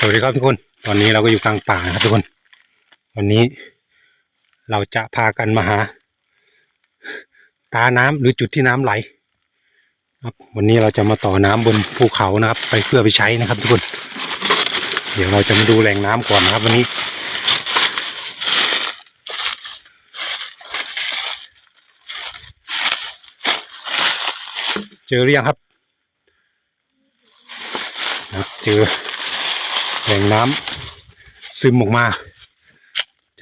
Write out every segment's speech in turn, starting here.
สวัสดีครับทุกคน ตอนนี้เราก็อยู่กลางป่าครับทุกคน วันนี้เราจะพากันมาหา ตาน้ำหรือจุดที่น้ำไหล ครับ วันนี้เราจะมาต่อน้ำบนภูเขานะครับ ไปเพื่อไปใช้นะครับ ทุกคน เดี๋ยวเราจะมาดูแหล่งน้ำก่อนนะครับ วันนี้ เจอหรือยังครับ เจอ แหล่งน้ำซึมออกมา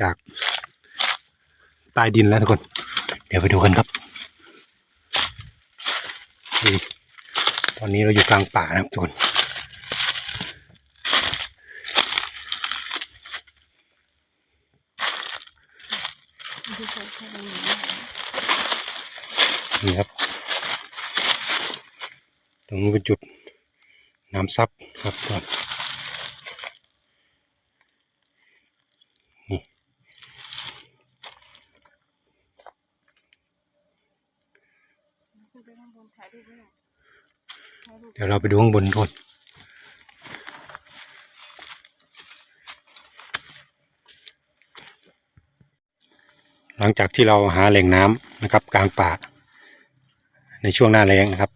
จากใต้ดินแล้วทุกคน เดี๋ยวไปดูกันครับ ตอนนี้เราอยู่กลางป่านะครับทุกคนนี่ครับ ตรงนี้เป็นจุดน้ำซับครับก่อนนี่ เดี๋ยวเราไปดูข้างบนก่อนหลังจากที่เราหาแหล่งน้ำนะครับ กลางป่า ในช่วงหน้าแล้งนะครับ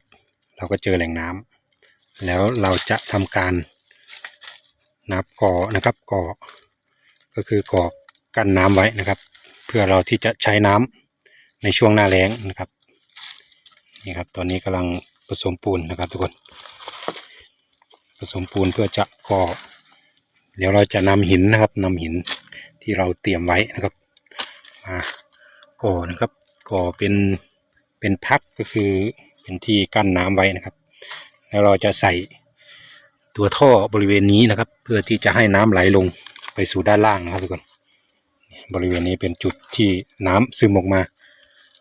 เราก็เจอแหล่งน้ำแล้วเราจะทำการนับก่อนะครับก่อก็คือก่อกั้นน้ำไว้นะครับ เพื่อเราที่จะใช้น้ำในช่วงหน้าแล้งนะครับ นี่ครับ ตอนนี้กำลังผสมปูนนะครับ ทุกคน ผสมปูนเพื่อจะก่อเดี๋ยวเราจะนำหินนะครับนำหินที่เราเตรียมไว้นะครับมาก่อนะครับก่อเป็นเป็นพักก็คือเป็นที่กั้นน้ำไว้นะครับ แล้วเราจะใส่ตัวท่อบริเวณนี้นะครับ เพื่อที่จะให้น้ำไหลลงไปสู่ด้านล่างนะครับทุกคนบริเวณนี้เป็นจุดที่น้ำซึมออกมา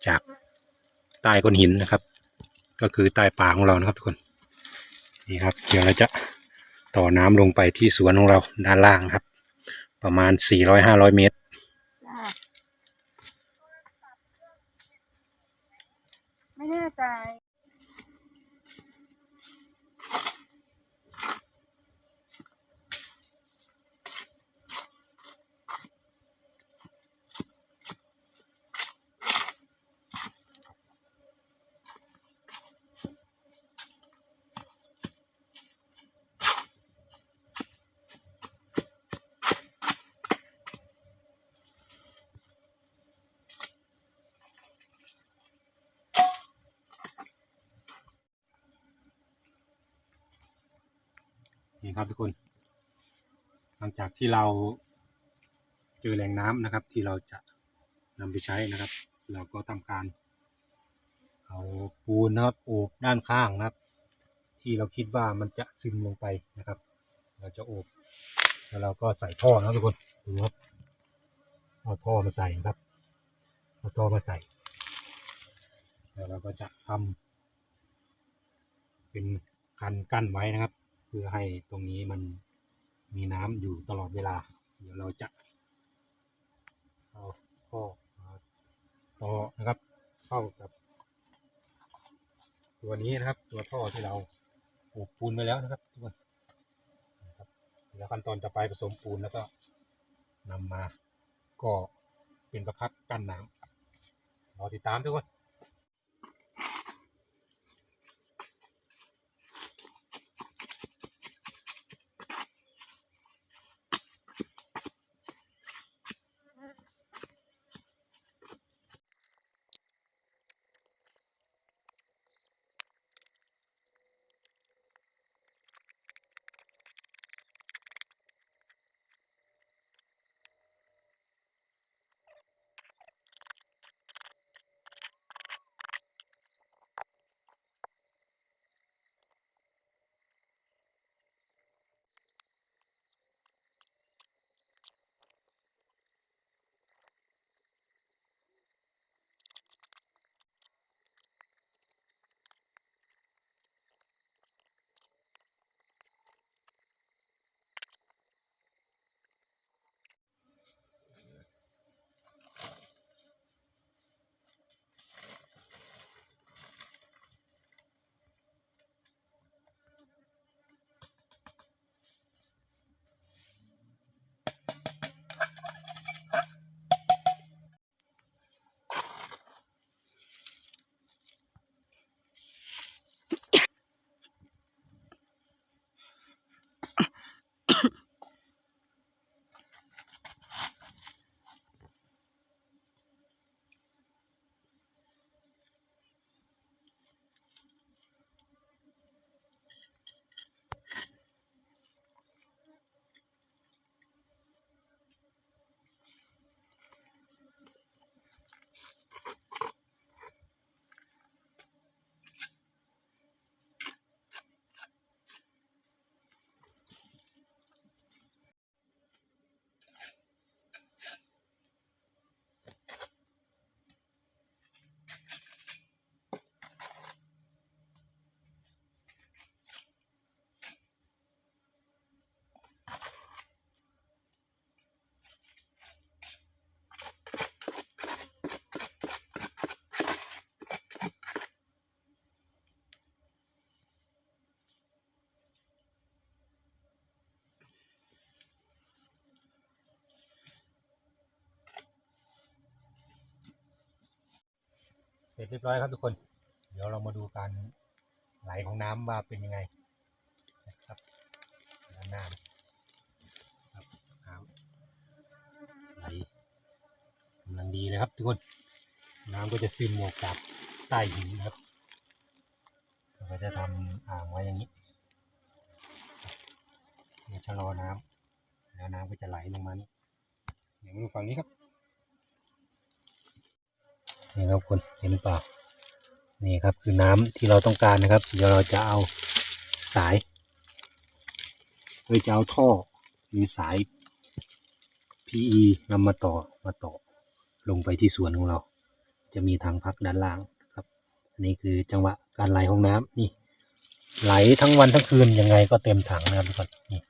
จากใต้ก้อนหินนะครับ ก็คือใต้ป่าของเรานะครับทุกคนนี่ครับเดี๋ยวเราจะต่อน้ำลงไปที่สวนของเราด้านล่างครับ ประมาณ400-500เมตรไม่แน่ใจ นี่ครับทุกคน หลังจากที่เราเจอแหล่งน้ำนะครับ ที่เราจะนำไปใช้นะครับ เราก็ทำการ เอาปูนนะครับโอบด้านข้างนะครับ ที่เราคิดว่ามันจะซึมลงไปนะครับ เราจะโอบแล้วเราก็ใส่ท่อนะทุกคนดูครับเอาท่อมาใส่นะครับเอาท่อมาใส่ แล้วเราก็จะทำเป็นคันกั้นไว้นะครับ เพื่อให้ตรงนี้มันมีน้ำอยู่ตลอดเวลา เดี๋ยวเราจะเอาท่อมาต่อนะครับ เข้ากับ ตัวนี้นะครับ ตัวท่อที่เราปูปูนไปแล้วนะครับทุกคนนะครับแล้วขั้นตอนจะไปผสมปูนแล้วก็นำมาก็เป็นประพัดกั้นน้ำรอติดตามทุกคน ร็จเรียบร้อยครับทุกคน เดี๋ยวเรามาดูการไหลของน้ำว่าเป็นยังไงนะครับด้านหน้าครับน้ำไหลกำลังดีเลยครับทุกคน น้ำก็จะซึมออกจากใต้หินนะครับเราก็จะทำอ่างไว้อย่างนี้เดี๋ยวชะลอน้ำแล้วน้ำก็จะไหลลงมานี่อย่างนี้ฝั่งนี้ครับ นี่ครับคุณเห็นหรือเปล่านี่ครับคือน้ำที่เราต้องการนะครับ เดี๋ยวเราจะเอาสายโดยจะเอาท่อหรือสาย PE นำมาต่อมาต่อ ลงไปที่สวนของเรา จะมีทางพักด้านล่างครับอันนี้คือจังหวะการไหลของน้ำนี่ ไหลทั้งวันทั้งคืนยังไงก็เต็มถังนะครับทุกคนนี่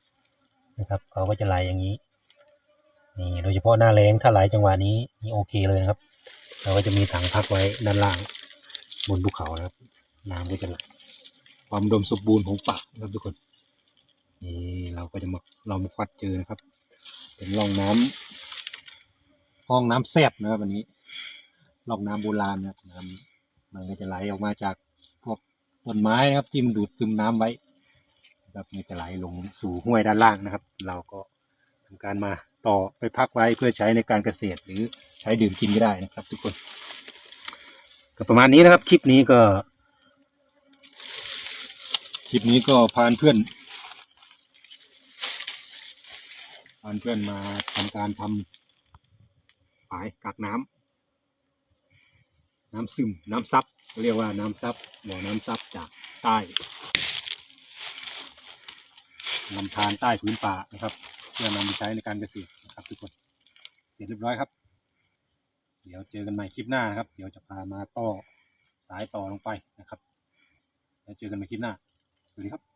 นะครับเขาก็จะไหลอย่างนี้นี่โดยเฉพาะหน้าแรงถ้าไหลจังหวะนี้นี่โอเคเลยนะครับ เราก็จะมีถังพักไว้ด้านล่างบนภูเขานะครับ น้ำก็จะไหลความดมสมบูรณ์ของป่านะครับทุกคนนี่เราก็จะมาเรามาควัดเจอนะครับ เป็นร่องน้ำห้องน้ำแซบนะครับวันนี้ร่องน้ำโบราณนะครับน้ำมันก็จะไหลออกมาจากพวกต้นไม้นะครับที่มันดูดซึมน้ำไว้นะครับมันจะไหลลงสู่ห้วยด้านล่างนะครับ เราก็ทำการมา ต่อไปพักไว้เพื่อใช้ในการเกษตร หรือใช้ดื่มกินก็ได้นะครับ ทุกคนก็ประมาณนี้นะครับ คลิปนี้ก็ คลิปนี้ก็พาเพื่อนพาเพื่อนมาทำการทำฝายกักน้ำน้ำซึมน้ำซับเรียกว่าน้ำซับบ่อน้ำซับจากใต้ลำธารใต้พื้นป่านะครับ พื่อนำไปใช้ในการเกษตรนะครับทุกคนเสร็จเรียบร้อยครับ เดี๋ยวเจอกันใหม่คลิปหน้านะครับ เดี๋ยวจะพามาต่อสายต่อลงไปนะครับ แล้วเจอกันใหม่คลิปหน้า สวัสดีครับ